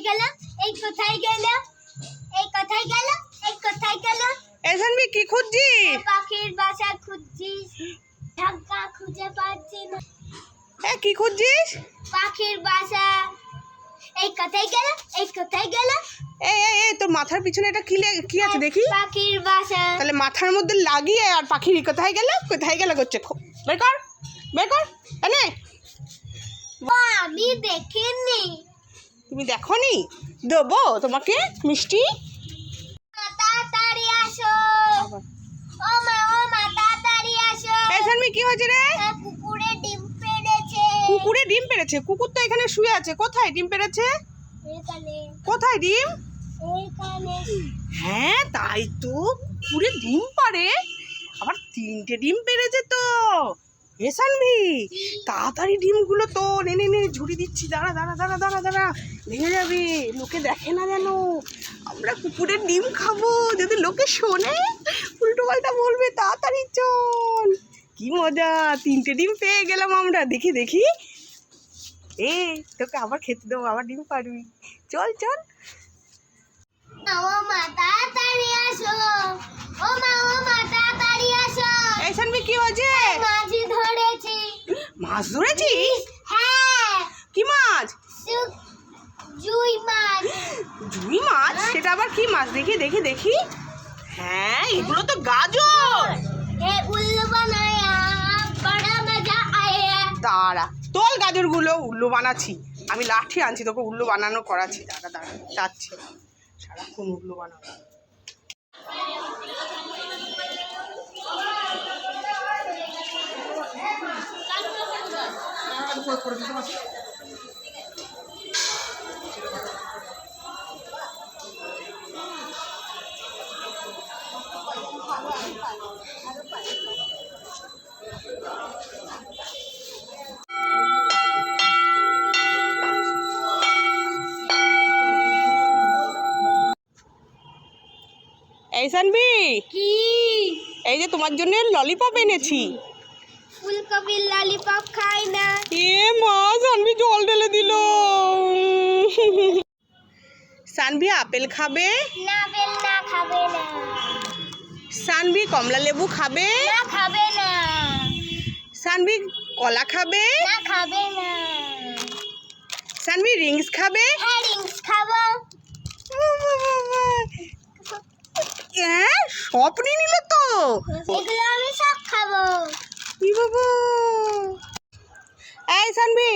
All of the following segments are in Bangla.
কোথায় গেল এই কোথায় গেল এই কোথায় গেল এই কোথায় গেল এই সানভি কি খুঁজছিস? পাখির বাসা খুঁজছিস ঢাকা খুঁজে পাচ্ছি না। এ কি খুঁজছিস? পাখির বাসা। এই কোথায় গেল এই কোথায় গেল এই এই এই তোর মাথার পিছনে এটা কি কি আছে দেখি। পাখির বাসা। তাহলে মাথার মধ্যে লাগিয়ে আর পাখির কোথায় গেল কোথায় গেল করছে বের কর বের কর এনে। আমি দেখিনি। তুমি দেখো নি দেবো তোমাকে মিষ্টি? কি হয়েছে রে? কুকুরে ডিম পেড়েছে। কুকুরে ডিম পেড়েছে? কুকুর তো এখানে শুয়ে আছে। কোথায় ডিম পেড়েছে? কোথায় ডিম? হ্যাঁ তাই তো। কুকুরে ডিম পারে আবার তিনটে ডিম পেড়েছে তো। সানভি, তাড়াতাড়ি ডিমগুলো তো নে নে নে ঝুড়ি দিচ্ছি, দাঁড়া দাঁড়া দাঁড়া দাঁড়া দাঁড়া। ভেঙে যাবে, লোকে দেখে না যেন। আমরা কুকুরের ডিম খাব, যদি লোকে শোনে, উল্টো পাল্টা বলবে, তাড়াতাড়ি চল। কি মজা, তিনটে ডিম পেয়ে গেলাম আমরা, দেখি দেখি। এ, তোকে আবার খেতে দেবো, আবার ডিম পারবি চল চল ও মা তাড়াতাড়ি আসো ও মা ও মা তাড়াতাড়ি আসো এই সানভি কি হয়েছে মাঝি ধরেছি মাছ ধরেছিস? হ্যাঁ। কি মাছ? জুই মাছ। জুই মাছ? সেটা আবার কি মাছ? দেখি দেখি দেখি। হ্যাঁ এগুলো তো গাজর। দাঁড়া তোল গাজরগুলো উল্লু বানাচ্ছি। আমি লাঠি আনছি তোকে উল্লু বানানো করাচ্ছি। দাঁড়া দাঁড়া যাচ্ছে। সারাক্ষণ উল্লু বানাবো এই সানবি কি? এই যে তোমার জন্য ললিপপ এনেছি। ফুলকপি ললিপপ খাই না। এ মা সানভি জল ঢেলে দিল। সানভি আপেল খাবে? না বেল না খাবে না। সানভি কমলা লেবু খাবে? না খাবে না। সানভি কলা খাবে? না খাবে না। সানভি রিংস খাবে? হ্যাঁ রিংস খাব। সব নিয়ে নিল তো। এগুলো আমি সব খাব। ই বাবা? এই সানভি।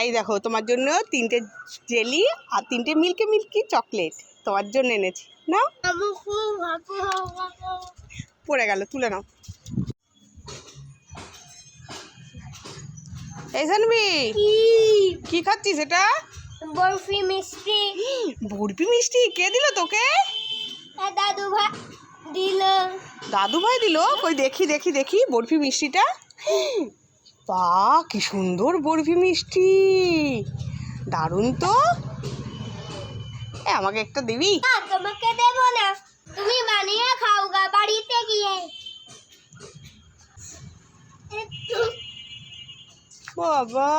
এই দেখো তোমার জন্য তিনটে জেলি আর তিনটে মিল্কি মিল্কি চকলেট তোমার জন্য এনেছি। নাও। পড়ে গেল তুলে নাও। এই সানভি কি? কি খাচ্ছিস এটা? বরফি মিষ্টি। বরফি মিষ্টি? কে দিল তোকে? দাদু ভাই দিল। দাদু ভাই দিল? কই দেখি দেখি দেখি বরফি মিষ্টিটা। বা কি সুন্দর বরফি মিষ্টি। দারুণ তো। এ আমাকে একটা দিবি? না তোমাকে দেবো না। তুমি বানিয়ে খাও গা বাড়িতে গিয়ে। বাবা।